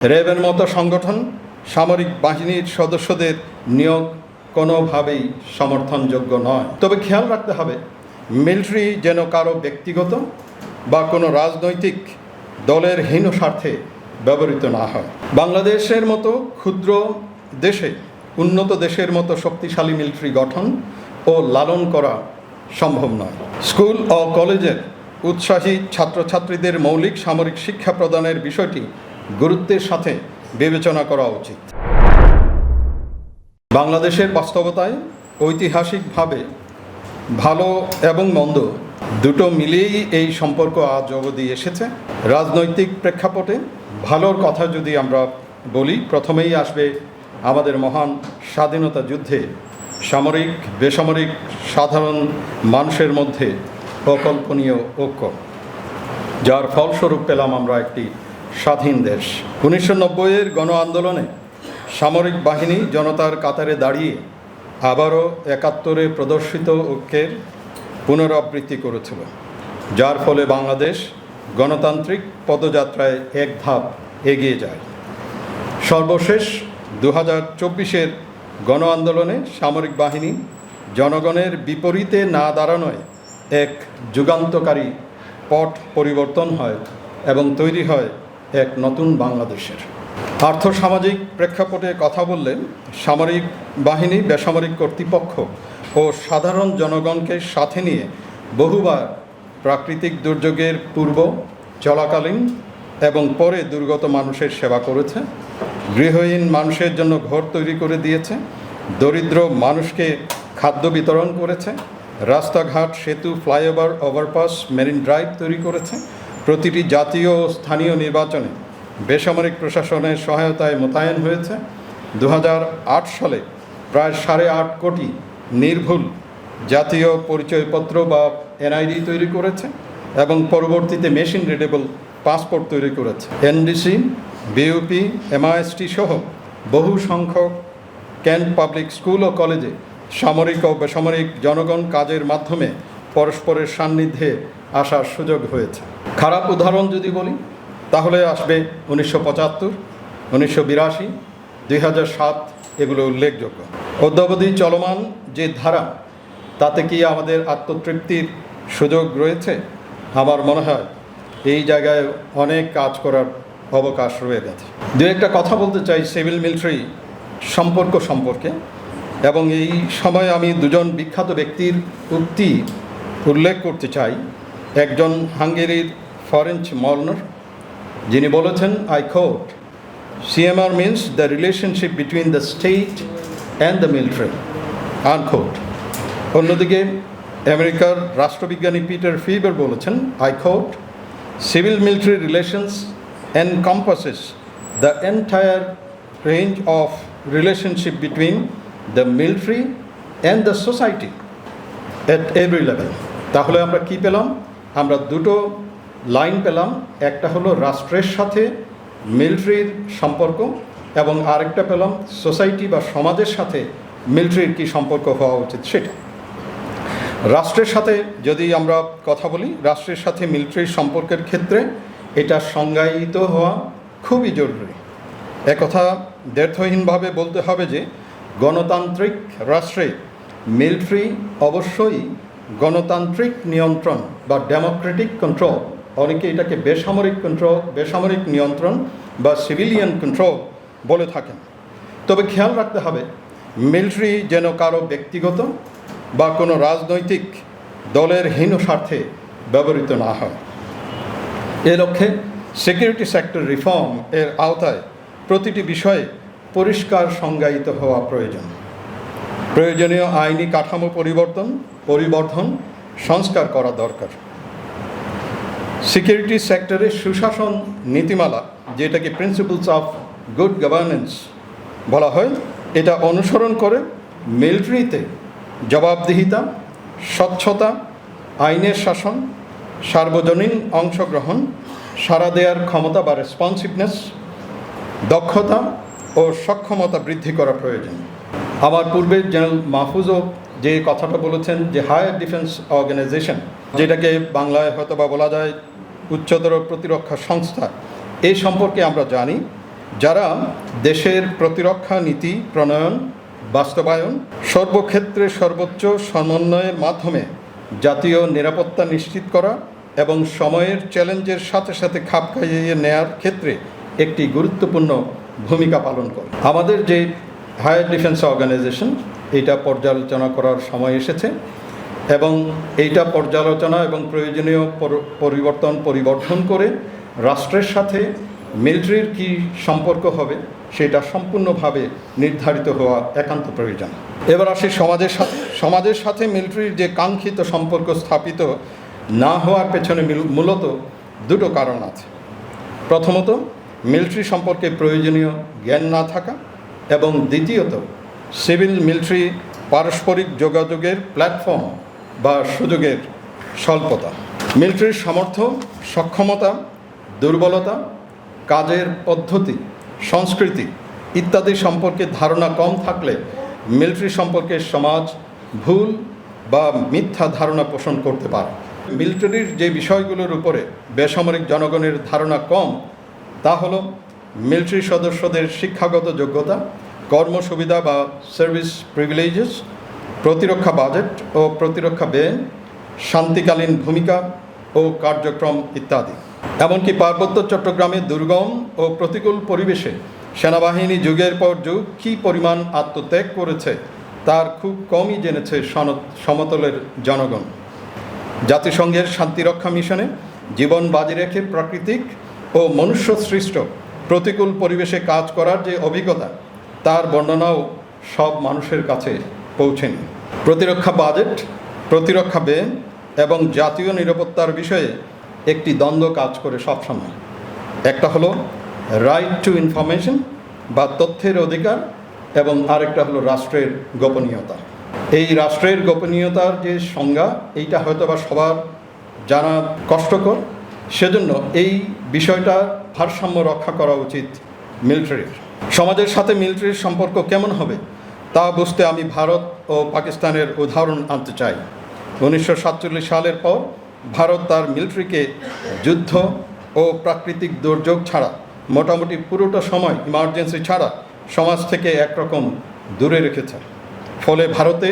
র্যাবের মতো সংগঠন সামরিক বাহিনীর সদস্যদের নিয়োগ কোনোভাবেই সমর্থনযোগ্য নয়। তবে খেয়াল রাখতে হবে, মিলিটারি যেন কারও ব্যক্তিগত বা কোনো রাজনৈতিক দলের হীন স্বার্থে ব্যবহৃত না হয়। বাংলাদেশের মতো ক্ষুদ্র দেশে, উন্নত দেশের মতো শক্তিশালী মিলিটারি গঠন ও লালন করা সম্ভব নয়। স্কুল ও কলেজের উৎসাহী ছাত্রছাত্রীদের মৌলিক সামরিক শিক্ষা প্রদানের বিষয়টি গুরুত্বের সাথে বিবেচনা করা উচিত। বাংলাদেশের বাস্তবতায় ঐতিহাসিকভাবে ভালো এবং মন্দ দুটো মিলিয়েই এই সম্পর্ক আজ অবধি এসেছে। রাজনৈতিক প্রেক্ষাপটে ভালোর কথা যদি আমরা বলি, প্রথমেই আসবে আমাদের মহান স্বাধীনতা যুদ্ধে সামরিক, বেসামরিক, সাধারণ মানুষের মধ্যে অকল্পনীয় ঐক্য। যার ফলস্বরূপ পেলাম আমরা একটি স্বাধীন দেশ। উনিশশো নব্বইয়ের গণ আন্দোলনে সামরিক বাহিনী জনতার কাতারে দাঁড়িয়ে আবারও একাত্তরে প্রদর্শিত ঐক্যের পুনরাবৃত্তি করেছিল, যার ফলে বাংলাদেশ গণতান্ত্রিক পদযাত্রায় এক ধাপ এগিয়ে যায়। সর্বশেষ দু হাজার চব্বিশের গণ আন্দোলনে সামরিক বাহিনী জনগণের বিপরীতে না দাঁড়ানোয় এক যুগান্তকারী পট পরিবর্তন হয় এবং তৈরি হয় এক নতুন বাংলাদেশের। আর্থসামাজিক প্রেক্ষাপটে কথা বললে সামরিক বাহিনী, বেসামরিক কর্তৃপক্ষ ও সাধারণ জনগণকে সাথে নিয়ে বহুবার প্রাকৃতিক দুর্যোগের পূর্ব, চলাকালীন এবং পরে দুর্গত মানুষের সেবা করেছে, গৃহহীন মানুষের জন্য ঘর তৈরি করে দিয়েছে, দরিদ্র মানুষকে খাদ্য বিতরণ করেছে, রাস্তাঘাট, সেতু, ফ্লাইওভার, ওভারপাস, মেরিন ড্রাইভ তৈরি করেছে প্রতিটি জাতীয় ও স্থানীয় নির্বাচনে বেসামরিক প্রশাসনের সহায়তায় মোতায়েন হয়েছে। দু হাজার আট সালে প্রায় সাড়ে আট কোটি নির্ভুল জাতীয় পরিচয়পত্র বা এনআইডি তৈরি করেছে এবং পরবর্তীতে মেশিন রিডেবল পাসপোর্ট তৈরি করেছে। এনডিসি বিউপি এমআইএসটি সহ বহু সংখ্যক ক্যান্ট পাবলিক স্কুল ও কলেজে সামরিক ও বেসামরিক জনগণ কাজের মাধ্যমে পরস্পরের সান্নিধ্যে আসার সুযোগ হয়েছে। খারাপ উদাহরণ যদি বলি, তাহলে আসবে উনিশশো পঁচাত্তর, উনিশশো বিরাশি, দুই হাজার সাত এগুলো উল্লেখযোগ্য। অদ্যাবধি চলমান যে ধারা, তাতে কি আমাদের আত্মতৃপ্তির সুযোগ রয়েছে? আমার মনে হয় এই জায়গায় অনেক কাজ করার অবকাশ রয়ে গেছে। দু একটা কথা বলতে চাই সিভিল মিলিটারি সম্পর্ক সম্পর্কে, এবং এই সময় আমি দুজন বিখ্যাত ব্যক্তির উক্তি উল্লেখ করতে চাই। একজন হাঙ্গেরির ফরেঞ্চ মর্নার যিনি বলেছেন I quote CMR means the relationship between the state and the military unquote অন্যদিকে, আমেরিকার রাষ্ট্রবিজ্ঞানী পিটার ফিবার বলেছেন I quote civil military relations encompasses the entire range of relationship between the military and the society at every level. তাহলে আমরা কি পেলাম? আমরা দুটো লাইন পেলাম। একটা হলো রাষ্ট্রের সাথে মিলিটারির সম্পর্ক এবং আরেকটা পেলাম সোসাইটি বা সমাজের সাথে মিলিটারির কী সম্পর্ক হওয়া উচিত সেটা। রাষ্ট্রের সাথে যদি আমরা কথা বলি, রাষ্ট্রের সাথে মিলিটারির সম্পর্কের ক্ষেত্রে এটা সংজ্ঞায়িত হওয়া খুবই জরুরি। একথা দ্ব্যর্থহীনভাবে বলতে হবে যে গণতান্ত্রিক রাষ্ট্রে মিলিটারি অবশ্যই গণতান্ত্রিক নিয়ন্ত্রণ বা ডেমোক্রেটিক কন্ট্রোল অনেকে এটাকে বেসামরিক কন্ট্রোল বেসামরিক নিয়ন্ত্রণ বা সিভিলিয়ান কন্ট্রোল বলে থাকেন। তবে খেয়াল রাখতে হবে মিলিটারি যেন কারও ব্যক্তিগত বা কোনো রাজনৈতিক দলের হীন স্বার্থে ব্যবহৃত না হয়। এ লক্ষ্যে সিকিউরিটি সেক্টর রিফর্ম এর আওতায় প্রতিটি বিষয়ে পরিষ্কার সংজ্ঞায়িত হওয়া প্রয়োজন। প্রয়োজনীয় আইনি কাঠামো পরিবর্তন পরিবর্ধন সংস্কার করা দরকার। সিকিউরিটি সেক্টরে সুশাসন নীতিমালা, যেটাকে প্রিন্সিপালস অফ গুড গভর্নেন্স বলা হয়, এটা অনুসরণ করে মিলিটারিতে জবাবদিহিতা, স্বচ্ছতা, আইনের শাসন, সার্বজনীন অংশগ্রহণ সারা দেওয়ার ক্ষমতা বা রেসপন্সিভনেস দক্ষতা ও সক্ষমতা বৃদ্ধি করা প্রয়োজন। আবার পূর্বে জেনারেল মাহফুজও যে কথাটা বলেছেন যে হায়ার ডিফেন্স অর্গানাইজেশন যেটাকে বাংলায় হয়তো বা বলা যায় উচ্চতর প্রতিরক্ষা সংস্থা এই সম্পর্কে আমরা জানি যারা দেশের প্রতিরক্ষা নীতি, প্রণয়ন, বাস্তবায়ন, সর্বক্ষেত্রে সর্বোচ্চ সমন্বয়ের মাধ্যমে জাতীয় নিরাপত্তা নিশ্চিত করা এবং সময়ের চ্যালেঞ্জের সাথে সাথে খাপ খাইয়ে নেয়ার ক্ষেত্রে একটি গুরুত্বপূর্ণ ভূমিকা পালন করে। আমাদের যে হায়ার ডিফেন্স অর্গানাইজেশন এটা পর্যালোচনা করার সময় এসেছে এবং এইটা পর্যালোচনা এবং প্রয়োজনীয় পর- পরিবর্তন পরিবর্ধন করে রাষ্ট্রের সাথে মিলিটারির কী সম্পর্ক হবে সেটা সম্পূর্ণভাবে নির্ধারিত হওয়া একান্ত প্রয়োজন। এবার আসি সমাজের সাথে। সমাজের সাথে মিলিটারির যে কাঙ্ক্ষিত সম্পর্ক স্থাপিত না হওয়ার পেছনে মূলত দুটো কারণ আছে। প্রথমত, মিলিটারি সম্পর্কে প্রয়োজনীয় জ্ঞান না থাকা এবং দ্বিতীয়ত সিভিল মিলিটারি পারস্পরিক যোগাযোগের প্ল্যাটফর্ম বা সুযোগের স্বল্পতা। মিলিটারির সামর্থ্য, সক্ষমতা, দুর্বলতা, কাজের পদ্ধতি, সংস্কৃতি ইত্যাদি সম্পর্কে ধারণা কম থাকলে মিলিটারি সম্পর্কে সমাজ ভুল বা মিথ্যা ধারণা পোষণ করতে পারে। মিলিটারির যে বিষয়গুলোর উপরে বেসামরিক জনগণের ধারণা কম, তা হলো মিলিটারি সদস্যদের শিক্ষাগত যোগ্যতা কর্ম সুবিধা বা সার্ভিস প্রিভিলেজেস প্রতিরক্ষা বাজেট ও প্রতিরক্ষা ব্যয়, শান্তিকালীন ভূমিকা ও কার্যক্রম ইত্যাদি। এমনকি পার্বত্য চট্টগ্রামে দুর্গম ও প্রতিকূল পরিবেশে সেনাবাহিনী যুগের পর যুগ কী পরিমাণ আত্মত্যাগ করেছে, তার খুব কমই জেনেছে সমতলের জনগণ। জাতিসংঘের শান্তিরক্ষা মিশনে জীবন বাজি রেখে প্রাকৃতিক ও মনুষ্য সৃষ্ট প্রতিকূল পরিবেশে কাজ করার যে অভিজ্ঞতা তার বর্ণনাও সব মানুষের কাছে পৌঁছেনি। প্রতিরক্ষা বাজেট, প্রতিরক্ষা ব্যয় এবং জাতীয় নিরাপত্তার বিষয়ে একটি দ্বন্দ্ব কাজ করে সবসময়। একটা হলো রাইট টু ইনফরমেশন বা তথ্যের অধিকার এবং আরেকটা হলো রাষ্ট্রের গোপনীয়তা। এই রাষ্ট্রের গোপনীয়তার যে সংজ্ঞা, এইটা হয়তো বা সবার জানা কষ্টকর। সেজন্য এই বিষয়টা ভারসাম্য রক্ষা করা উচিত মিলিটারির সমাজের সাথে মিলিটারির সম্পর্ক কেমন হবে, তা বুঝতে আমি ভারত ও পাকিস্তানের উদাহরণ আনতে চাই। উনিশশো সাতচল্লিশ সালের পর ভারত তার মিলিটারিকে যুদ্ধ ও প্রাকৃতিক দুর্যোগ ছাড়া, মোটামুটি পুরোটা সময় ইমার্জেন্সি ছাড়া সমাজ থেকে একরকম দূরে রেখেছে। ফলে ভারতে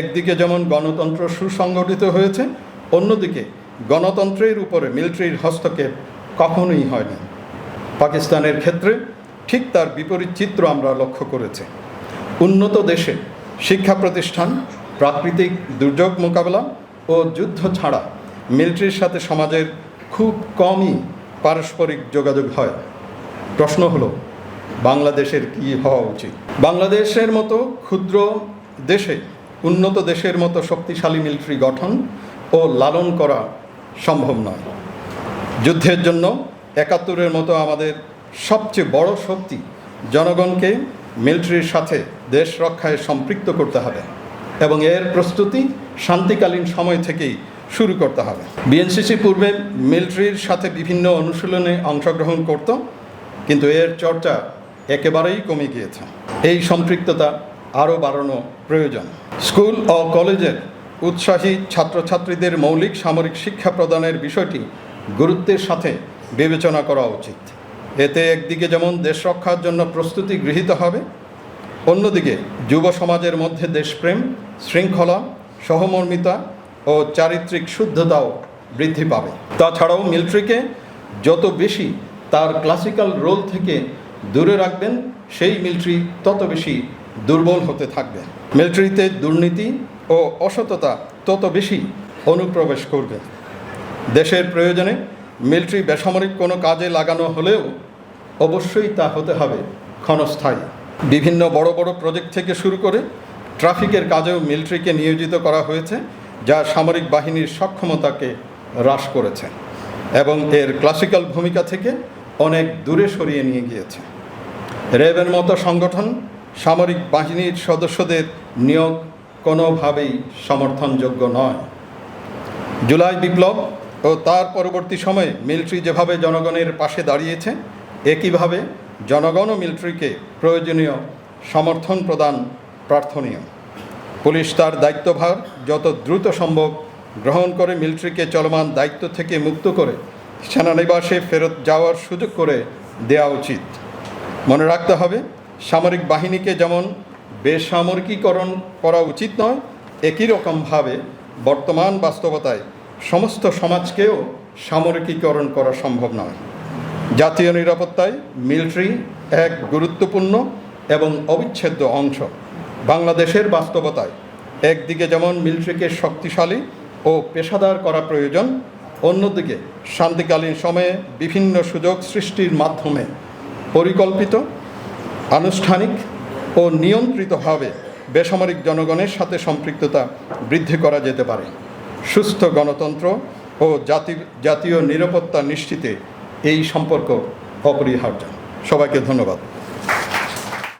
একদিকে যেমন গণতন্ত্র সুসংগঠিত হয়েছে, অন্যদিকে গণতন্ত্রের উপরে মিলিটারির হস্তক্ষেপ কখনোই হয়নি। পাকিস্তানের ক্ষেত্রে ঠিক তার বিপরীত চিত্র আমরা লক্ষ্য করেছি। উন্নত দেশে শিক্ষা প্রতিষ্ঠান, প্রাকৃতিক দুর্যোগ মোকাবেলা ও যুদ্ধ ছাড়া মিলিটারির সাথে সমাজের খুব কমই পারস্পরিক যোগাযোগ হয়। প্রশ্ন হলো, বাংলাদেশের কি হওয়া উচিত? বাংলাদেশের মতো ক্ষুদ্র দেশে, উন্নত দেশের মতো শক্তিশালী মিলিটারি গঠন ও লালন করা সম্ভব নয়। যুদ্ধের জন্য একাত্তরের মতো আমাদের সবচেয়ে বড় শক্তি জনগণকে মিলিটারির সাথে দেশ রক্ষায় সম্পৃক্ত করতে হবে এবং এর প্রস্তুতি শান্তিকালীন সময় থেকেই শুরু করতে হবে। বিএনসিসি পূর্বে মিলিটারির সাথে বিভিন্ন অনুশীলনে অংশগ্রহণ করত, কিন্তু এর চর্চা একেবারেই কমে গিয়েছে। এই সম্পৃক্ততা আরও বাড়ানো প্রয়োজন। স্কুল ও কলেজের উৎসাহী ছাত্রছাত্রীদের মৌলিক সামরিক শিক্ষা প্রদানের বিষয়টি গুরুত্বের সাথে বিবেচনা করা উচিত। এতে একদিকে যেমন দেশ রক্ষার জন্য প্রস্তুতি গৃহীত হবে, অন্যদিকে যুব সমাজের মধ্যে দেশপ্রেম, শৃঙ্খলা, সহমর্মিতা ও চারিত্রিক শুদ্ধতাও বৃদ্ধি পাবে। তাছাড়াও মিলিটারিকে যত বেশি তার ক্লাসিক্যাল রোল থেকে দূরে রাখবেন, সেই মিলিটারি তত বেশি দুর্বল হতে থাকবে। মিলিটারিতে দুর্নীতি ও অসততা তত বেশি অনুপ্রবেশ করবে। দেশের প্রয়োজনে মিলিটারি বেসামরিক কোনো কাজে লাগানো হলেও অবশ্যই তা হতে হবে ক্ষণস্থায়ী। বিভিন্ন বড় বড় প্রজেক্ট থেকে শুরু করে ট্রাফিকের কাজেও মিলিটারিকে নিয়োজিত করা হয়েছে, যা সামরিক বাহিনীর সক্ষমতাকে হ্রাস করেছে এবং এর ক্লাসিক্যাল ভূমিকা থেকে অনেক দূরে সরিয়ে নিয়ে গিয়েছে। র্যাবের মতো সংগঠন সামরিক বাহিনীর সদস্যদের নিয়োগ কোনোভাবেই সমর্থনযোগ্য নয়। জুলাই বিপ্লব ও তার পরবর্তী সময়ে মিলিটারি যেভাবে জনগণের পাশে দাঁড়িয়েছে একইভাবে জনগণ মিলিটারিকে প্রয়োজনীয় সমর্থন প্রদান প্রার্থনীয়। পুলিশ তার দায়িত্বভার যত দ্রুত সম্ভব গ্রহণ করে মিলিটারিকে চলমান দায়িত্ব থেকে মুক্ত করে সেনানিবাসে ফেরত যাওয়ার সুযোগ করে দেওয়া উচিত। মনে রাখতে হবে, সামরিক বাহিনীকে যেমন বেসামরিকীকরণ করা উচিত নয়, একই রকমভাবে বর্তমান বাস্তবতায় সমস্ত সমাজকেও সামরিকীকরণ করা সম্ভব নয়। জাতীয় নিরাপত্তায় মিলিটারি এক গুরুত্বপূর্ণ এবং অবিচ্ছেদ্য অংশ। বাংলাদেশের বাস্তবতায় একদিকে যেমন মিলিটারিকে শক্তিশালী ও পেশাদার করা প্রয়োজন, অন্যদিকে শান্তিকালীন সময়ে বিভিন্ন সুযোগ সৃষ্টির মাধ্যমে পরিকল্পিত, আনুষ্ঠানিক ও নিয়ন্ত্রিতভাবে বেসামরিক জনগণের সাথে সম্পৃক্ততা বৃদ্ধি করা যেতে পারে। সুস্থ গণতন্ত্র ও জাতি জাতীয় নিরাপত্তা নিশ্চিতে এই সম্পর্ক অপরিহার্য। সবাইকে ধন্যবাদ।